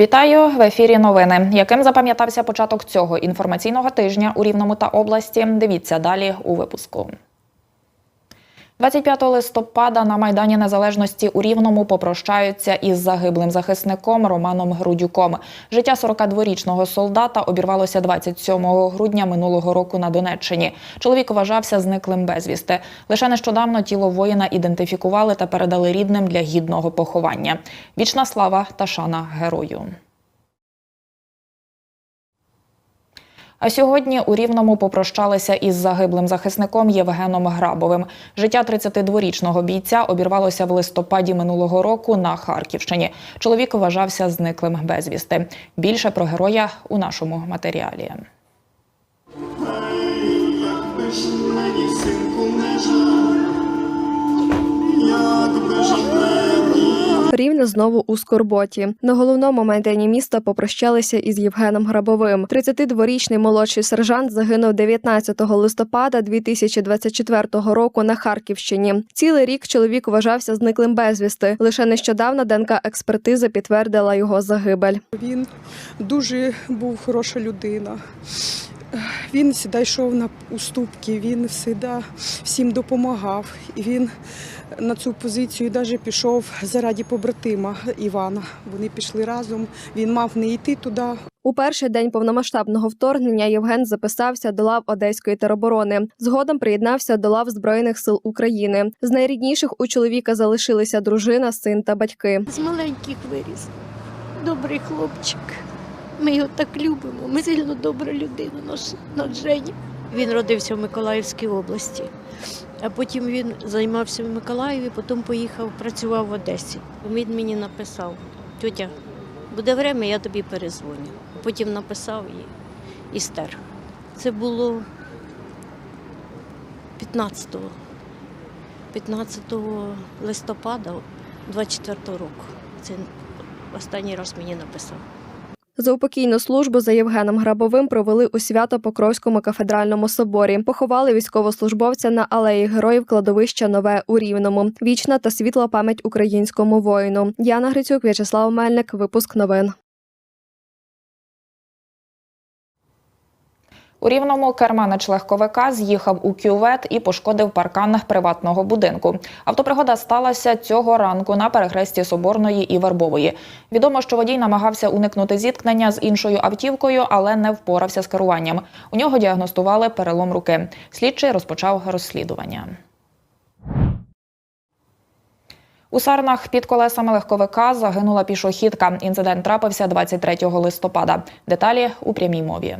Вітаю в ефірі. Новини. Яким запам'ятався початок цього інформаційного тижня у Рівному та області? Дивіться далі у випуску. 25 листопада на Майдані Незалежності у Рівному попрощаються із загиблим захисником Романом Грудюком. Життя 42-річного солдата обірвалося 27 грудня минулого року на Донеччині. Чоловік вважався зниклим безвісти. Лише нещодавно тіло воїна ідентифікували та передали рідним для гідного поховання. Вічна слава та шана герою. А сьогодні у Рівному попрощалися із загиблим захисником Євгеном Грабовим. Життя 32-річного бійця обірвалося в листопаді минулого року на Харківщині. Чоловік вважався зниклим безвісти. Більше про героя у нашому матеріалі. Якби ж Рівне знову у скорботі. На головному майдані міста попрощалися із Євгеном Грабовим. 32-річний молодший сержант загинув 19 листопада 2024 року на Харківщині. Цілий рік чоловік вважався зниклим безвісти. Лише нещодавно ДНК експертиза підтвердила його загибель. Він дуже був хороша людина. Він завжди йшов на уступки, він завжди всім допомагав. І він на цю позицію навіть пішов заради побратима Івана. Вони пішли разом. Він мав не йти туди, У перший день повномасштабного вторгнення Євген записався до лав Одеської тероборони. Згодом приєднався до лав Збройних сил України. З найрідніших у чоловіка залишилися дружина, син та батьки. З маленьких виріс. Добрий хлопчик. Ми його так любимо. Ми сильно добра людина, наш, наш. Він родився в Миколаївській області, а потім він займався в Миколаєві, потім поїхав, працював в Одесі. Він мені написав: тьотя, буде время, я тобі перезвоню. Потім написав і, і стер. Це було 15 15 листопада 24 року. Це останній раз мені написав. Заупокійну службу за Євгеном Грабовим провели у Свято-Покровському кафедральному соборі. Поховали військовослужбовця на алеї героїв кладовища Нове у Рівному. Вічна та світла пам'ять українському воїну. Яна Грицюк, В'ячеслав Мельник. Випуск новин. У рівному керманич легковика з'їхав у кювет і пошкодив паркан приватного будинку. Автопригода сталася цього ранку на перехресті Соборної і Вербової. Відомо, що водій намагався уникнути зіткнення з іншою автівкою, але не впорався з керуванням. У нього діагностували перелом руки. Слідчий розпочав розслідування. У Сарнах під колесами легковика загинула пішохідка. Інцидент трапився 23 листопада. Деталі у прямій мові.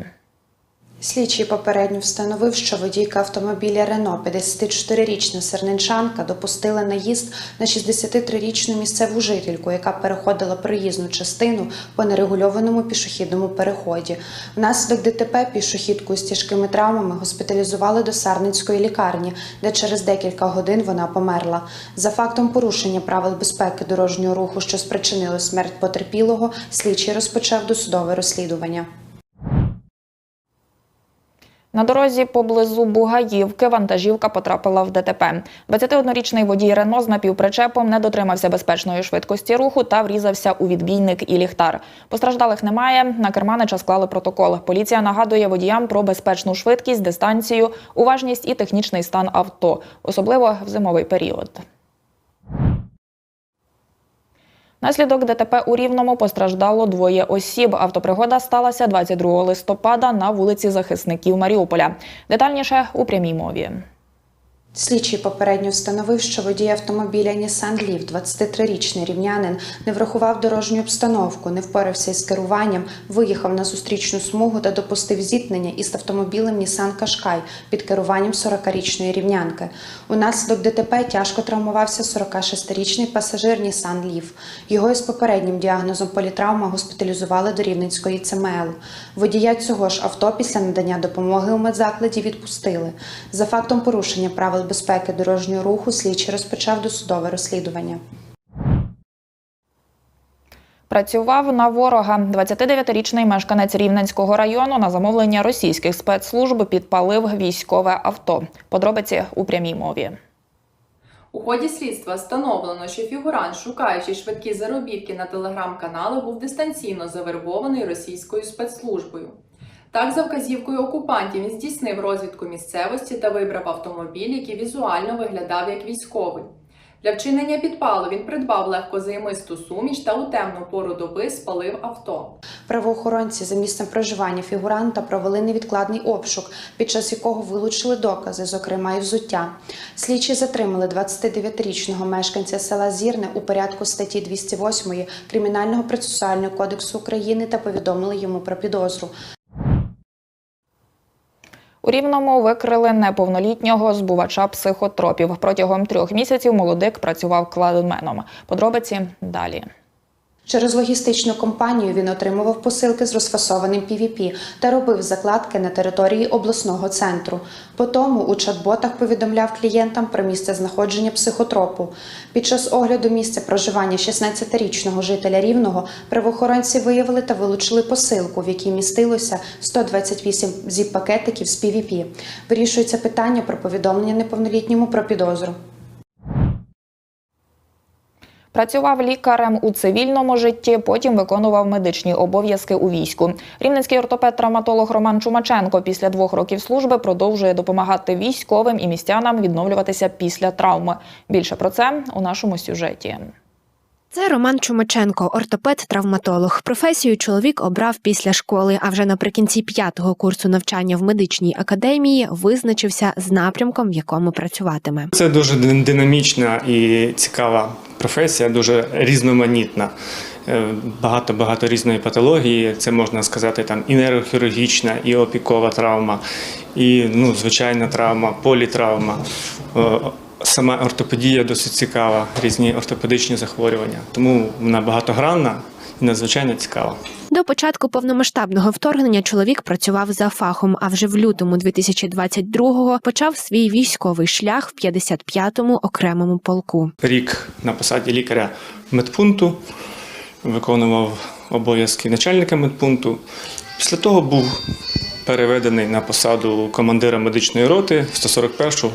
Слідчий попередньо встановив, що водійка автомобіля Рено, 54-річна серненчанка, допустила наїзд на 63-річну місцеву жительку, яка переходила проїзну частину по нерегульованому пішохідному переході. Внаслідок ДТП пішохідку з тяжкими травмами госпіталізували до Сарненської лікарні, де через декілька годин вона померла. За фактом порушення правил безпеки дорожнього руху, що спричинило смерть потерпілого, слідчий розпочав досудове розслідування. На дорозі поблизу Бугаївки вантажівка потрапила в ДТП. 21-річний водій Рено з напівпричепом не дотримався безпечної швидкості руху та врізався у відбійник і ліхтар. Постраждалих немає. На керманича склали протокол. Поліція нагадує водіям про безпечну швидкість, дистанцію, уважність і технічний стан авто, особливо в зимовий період. Наслідок ДТП у Рівному постраждало двоє осіб. Автопригода сталася 22 листопада на вулиці захисників Маріуполя. Детальніше у прямій мові. Слідчий попередньо встановив, що водій автомобіля Nissan Leaf, 23-річний рівнянин, не врахував дорожню обстановку, не впорався із керуванням, виїхав на зустрічну смугу та допустив зіткнення із автомобілем Nissan Qashqai під керуванням 40-річної рівнянки. Унаслідок ДТП тяжко травмувався 46-річний пасажир Nissan Leaf. Його із попереднім діагнозом політравма госпіталізували до Рівненської ЦМЛ. Водія цього ж авто після надання допомоги у медзакладі відпустили. За фактом порушення правил безпеки дорожнього руху слідчий розпочав досудове розслідування. Працював на ворога. 29-річний мешканець Рівненського району на замовлення російських спецслужб підпалив військове авто. Подробиці у прямій мові. У ході слідства встановлено, що фігурант, шукаючи швидкі заробітки на телеграм-канали, був дистанційно завербований російською спецслужбою. Так, за вказівкою окупантів він здійснив розвідку місцевості та вибрав автомобіль, який візуально виглядав як військовий. Для вчинення підпалу він придбав легкозаймисту суміш та у темну пору доби спалив авто. Правоохоронці за місцем проживання фігуранта провели невідкладний обшук, під час якого вилучили докази, зокрема і взуття. Слідчі затримали 29-річного мешканця села Зірне у порядку статті 208 Кримінального процесуального кодексу України та повідомили йому про підозру. У Рівному викрили неповнолітнього збувача психотропів. Протягом трьох місяців молодик працював кладменом. Подробиці далі. Через логістичну компанію він отримував посилки з розфасованим PVP та робив закладки на території обласного центру. Потому у чат-ботах повідомляв клієнтам про місце знаходження психотропу. Під час огляду місця проживання 16-річного жителя Рівного правоохоронці виявили та вилучили посилку, в якій містилося 128 зіп-пакетиків з PVP. Вирішується питання про повідомлення неповнолітньому про підозру. Працював лікарем у цивільному житті, потім виконував медичні обов'язки у війську. Рівненський ортопед-травматолог Роман Чумаченко після двох років служби продовжує допомагати військовим і містянам відновлюватися після травми. Більше про це у нашому сюжеті. Це Роман Чумаченко, ортопед-травматолог. Професію чоловік обрав після школи, а вже наприкінці п'ятого курсу навчання в медичній академії визначився з напрямком, в якому працюватиме. Це дуже динамічна і цікава професія, дуже різноманітна. Е, Багато багато різної патології. Це можна сказати там і нейрохірургічна, і опікова травма, і ну, звичайна травма, політравма. Сама ортопедія досить цікава, різні ортопедичні захворювання. Тому вона багатогранна і надзвичайно цікава. До початку повномасштабного вторгнення чоловік працював за фахом, а вже в лютому 2022-го почав свій військовий шлях в 55-му окремому полку. рік на посаді лікаря медпункту, виконував обов'язки начальника медпункту. Після того був переведений на посаду командира медичної роти в 141-шу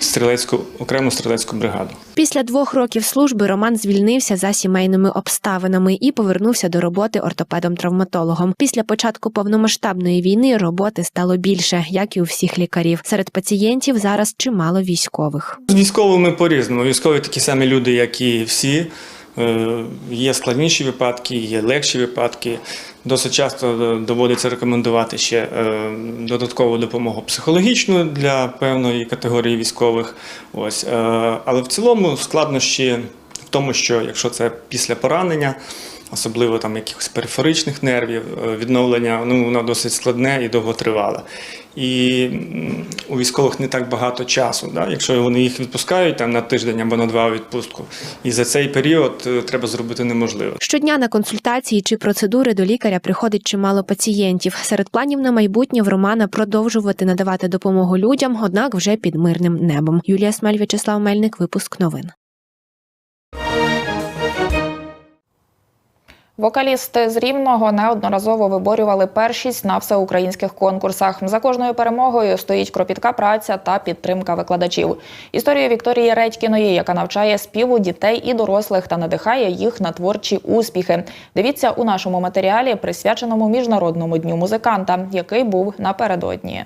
стрілецьку окрему стрілецьку бригаду. Після двох років служби Роман звільнився за сімейними обставинами і повернувся до роботи ортопедом-травматологом. Після початку повномасштабної війни роботи стало більше, як і у всіх лікарів. Серед пацієнтів зараз чимало військових. З військовими по-різному. Військові такі самі люди, як і всі. Е, Є складніші випадки, є легші випадки. Досить часто доводиться рекомендувати ще е, додаткову допомогу психологічну для певної категорії військових. Ось. е, Але в цілому складнощі в тому, що якщо це після поранення, особливо там якихось периферичних нервів, е, відновлення, ну воно досить складне і довготривале. І у військових не так багато часу. Да? Якщо вони їх відпускають там на тиждень або на два відпустку, і за цей період е, треба зробити неможливе. Щодня на консультації чи процедури до лікаря приходить чимало пацієнтів. Серед планів на майбутнє в Романа продовжувати надавати допомогу людям, однак вже під мирним небом. Юлія Смель, В'ячеслав Мельник, випуск новин. Вокалісти з Рівного неодноразово виборювали першість на всеукраїнських конкурсах. За кожною перемогою стоїть кропітка праця та підтримка викладачів. Історія Вікторії Редькіної, яка навчає співу дітей і дорослих та надихає їх на творчі успіхи. Дивіться у нашому матеріалі, присвяченому міжнародному дню музиканта, який був напередодні.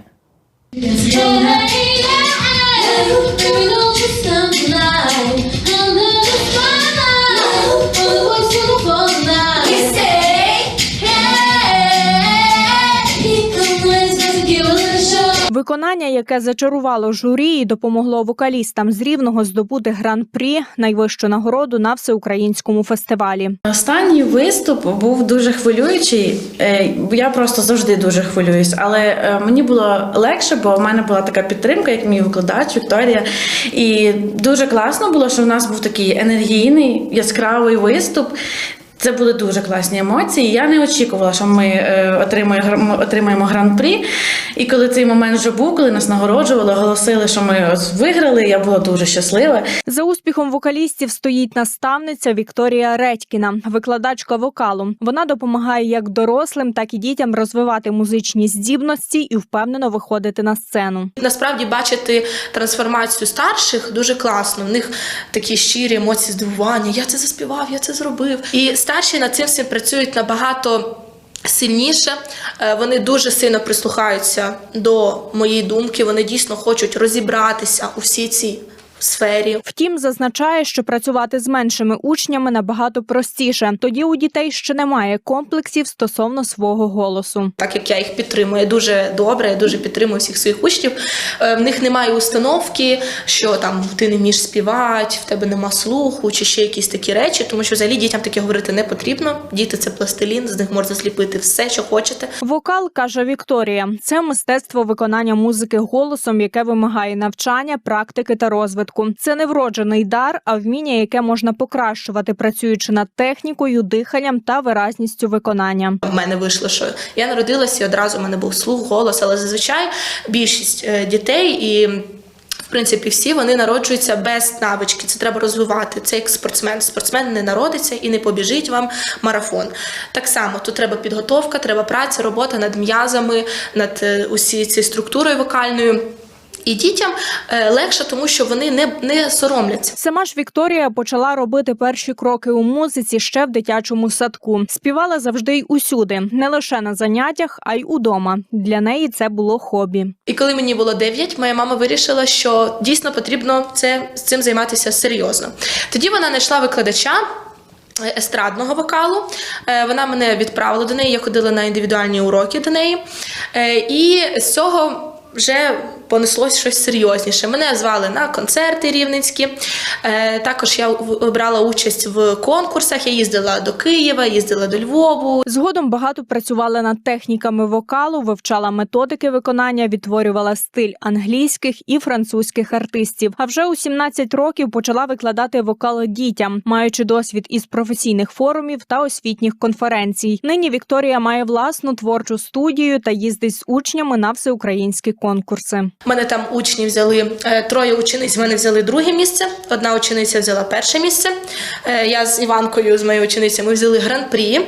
Виконання, яке зачарувало журі і допомогло вокалістам з рівного здобути гран-прі найвищу нагороду на всеукраїнському фестивалі. Останній виступ був дуже хвилюючий. Е, Я просто завжди дуже хвилююсь, але е, мені було легше, бо в мене була така підтримка, як мій викладач Вікторія. І дуже класно було, що в нас був такий енергійний, яскравий виступ. Це були дуже класні емоції. Я не очікувала, що ми е, отримаємо, отримаємо гран-прі. І коли цей момент вже був, коли нас нагороджували, оголосили, що ми виграли, я була дуже щаслива. За успіхом вокалістів стоїть наставниця Вікторія Редькіна, викладачка вокалу. Вона допомагає як дорослим, так і дітям розвивати музичні здібності і впевнено виходити на сцену. Насправді бачити трансформацію старших дуже класно. В них такі щирі емоції здивування. Я це заспівав, я це зробив. І старші над цим всім працюють набагато. Сильніше Е, вони дуже сильно прислухаються до моєї думки. Вони дійсно хочуть розібратися у всій цій сфері. Втім, зазначає, що працювати з меншими учнями набагато простіше. Тоді у дітей ще немає комплексів стосовно свого голосу. Так як я їх підтримую дуже добре, я дуже підтримую всіх своїх учнів. Е, В них немає установки, що там ти не вмієш співати, в тебе нема слуху, чи ще якісь такі речі, тому що взагалі дітям таке говорити не потрібно. Діти це пластилін, з них можна зліпити все, що хочете. Вокал каже Вікторія: це мистецтво виконання музики голосом, яке вимагає навчання, практики та розвитку. Це не вроджений дар, а вміння, яке можна покращувати, працюючи над технікою, диханням та виразністю виконання. У мене вийшло, що я народилася і одразу в мене був слух, голос, але зазвичай більшість е, дітей і. В принципі, всі вони народжуються без навички. Це треба розвивати. Це як спортсмен. Спортсмен не народиться і не побіжить вам марафон. Так само тут треба підготовка, треба праця, робота над м'язами, над е, усі цією структурою вокальною. І дітям е, легше, тому що вони не, не соромляться. Сама ж Вікторія почала робити перші кроки у музиці ще в дитячому садку. Співала завжди й усюди, не лише на заняттях, а й удома. Для неї це було хобі. І коли мені було 9, моя мама вирішила, що дійсно потрібно це, з цим займатися серйозно. Тоді вона знайшла викладача. е, Естрадного вокалу. Е, Вона мене відправила до неї, я ходила на індивідуальні уроки до неї. І з цього вже понеслось щось серйозніше. Мене звали на концерти рівненські. Е, Також я брала участь в конкурсах. Я їздила до Києва, їздила до Львову. Згодом багато працювала над техніками вокалу, вивчала методики виконання, відтворювала стиль англійських і французьких артистів. А вже у 17 років почала викладати вокал дітям, маючи досвід із професійних форумів та освітніх конференцій. Нині Вікторія має власну творчу студію та їздить з учнями на всеукраїнські конкурси. Мене там учні взяли е, троє учениць. мене взяли друге місце. Одна учениця взяла перше місце. Е, Я з Іванкою, з моєю ученицею, ми взяли гран-прі.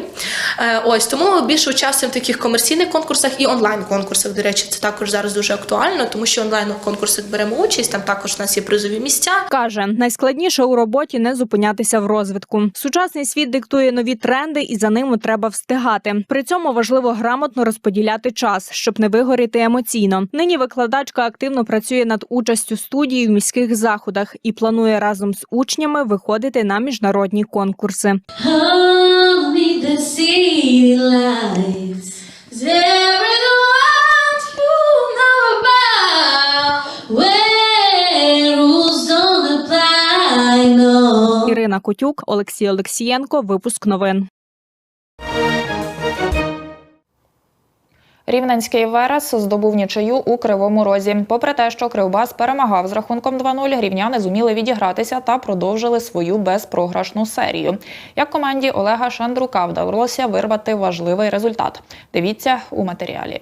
Е, Ось тому більше участвуємо в таких комерційних конкурсах і онлайн-конкурсах. До речі, це також зараз дуже актуально, тому що онлайн конкурсах беремо участь. Там також у нас є призові місця. Каже, найскладніше у роботі не зупинятися в розвитку. Сучасний світ диктує нові тренди, і за ними треба встигати. При цьому важливо грамотно розподіляти час, щоб не вигоріти емоційно. Нині викладачка активно працює над участю студії в міських заходах і планує разом з учнями виходити на міжнародні конкурси. Ірина Котюк, Олексій Олексієнко. Випуск новин. Рівненський Верес здобув нічию у Кривому Розі. Попри те, що Кривбас перемагав з рахунком 2-0, рівняни зуміли відігратися та продовжили свою безпрограшну серію. Як команді Олега Шандрука вдалося вирвати важливий результат. Дивіться у матеріалі.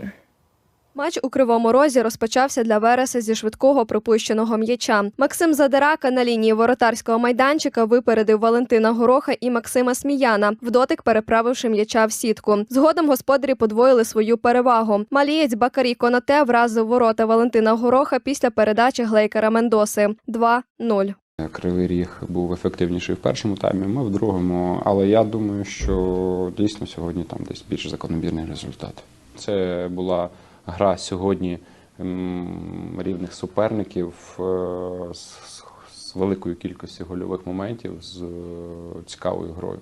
Матч у Кривому Розі розпочався для Вереса зі швидкого пропущеного м'яча. Максим Задирака на лінії воротарського майданчика випередив Валентина Гороха і Максима Сміяна, в дотик переправивши м'яча в сітку. Згодом господарі подвоїли свою перевагу. Малієць Бакарі Конате вразив ворота Валентина Гороха після передачі Глейкера Мендоси 2-0. Кривий ріг був ефективніший в першому таймі, ми в другому. Але я думаю, що дійсно сьогодні там десь більш закономірний результат. Це була гра сьогодні рівних суперників е, з, з великою кількістю гольових моментів, з е, цікавою грою.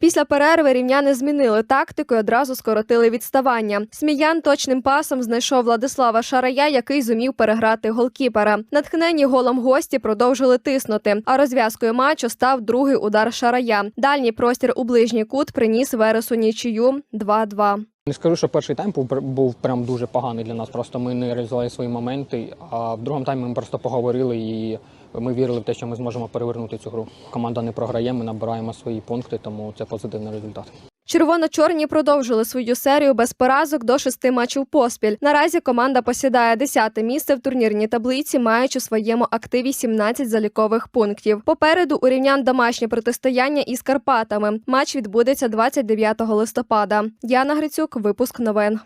Після перерви рівняни змінили тактику і одразу скоротили відставання. Сміян точним пасом знайшов Владислава Шарая, який зумів переграти голкіпера. Натхнені голом гості продовжили тиснути. А розв'язкою матчу став другий удар Шарая. Дальній простір у ближній кут приніс Вересу нічию 2-2. Не скажу, що перший тайм був, був прям дуже поганий для нас. Просто ми не реалізували свої моменти. А в другому таймі ми просто поговорили і ми вірили в те, що ми зможемо перевернути цю гру. Команда не програє, ми набираємо свої пункти, тому це позитивний результат. Червоно-чорні продовжили свою серію без поразок до шести матчів поспіль. Наразі команда посідає 10-те місце в турнірній таблиці, маючи у своєму активі 17 залікових пунктів. Попереду у рівнян домашнє протистояння із Карпатами. Матч відбудеться 29 листопада. Яна Грицюк, випуск новин.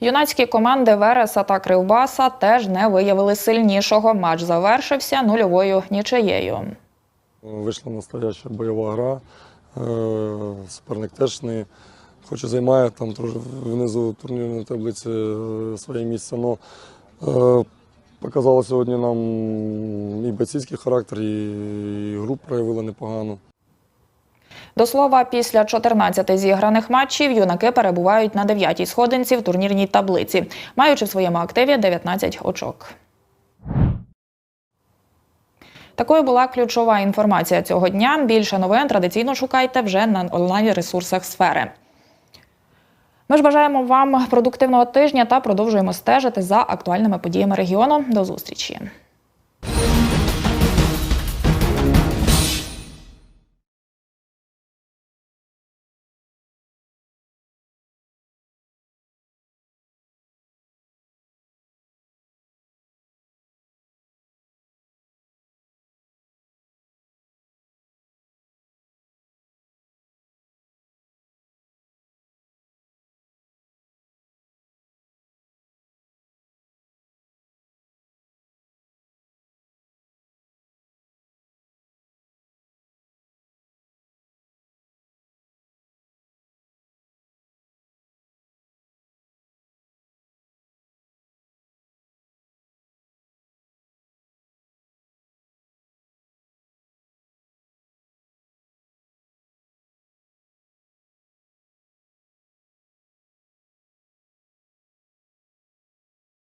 Юнацькі команди Вереса та Кривбаса теж не виявили сильнішого. Матч завершився нульовою нічиєю. Вийшла настояща бойова гра. Е, Суперник теж не хоч і займає там внизу турнірної таблиці е, своє місце. Но е, показало сьогодні нам і бойцівський характер, і гру проявила непогано. До слова, після 14 зіграних матчів юнаки перебувають на 9-й сходинці в турнірній таблиці, маючи в своєму активі 19 очок. Такою була ключова інформація цього дня. Більше новин традиційно шукайте вже на онлайн-ресурсах сфери. Ми ж бажаємо вам продуктивного тижня та продовжуємо стежити за актуальними подіями регіону. До зустрічі.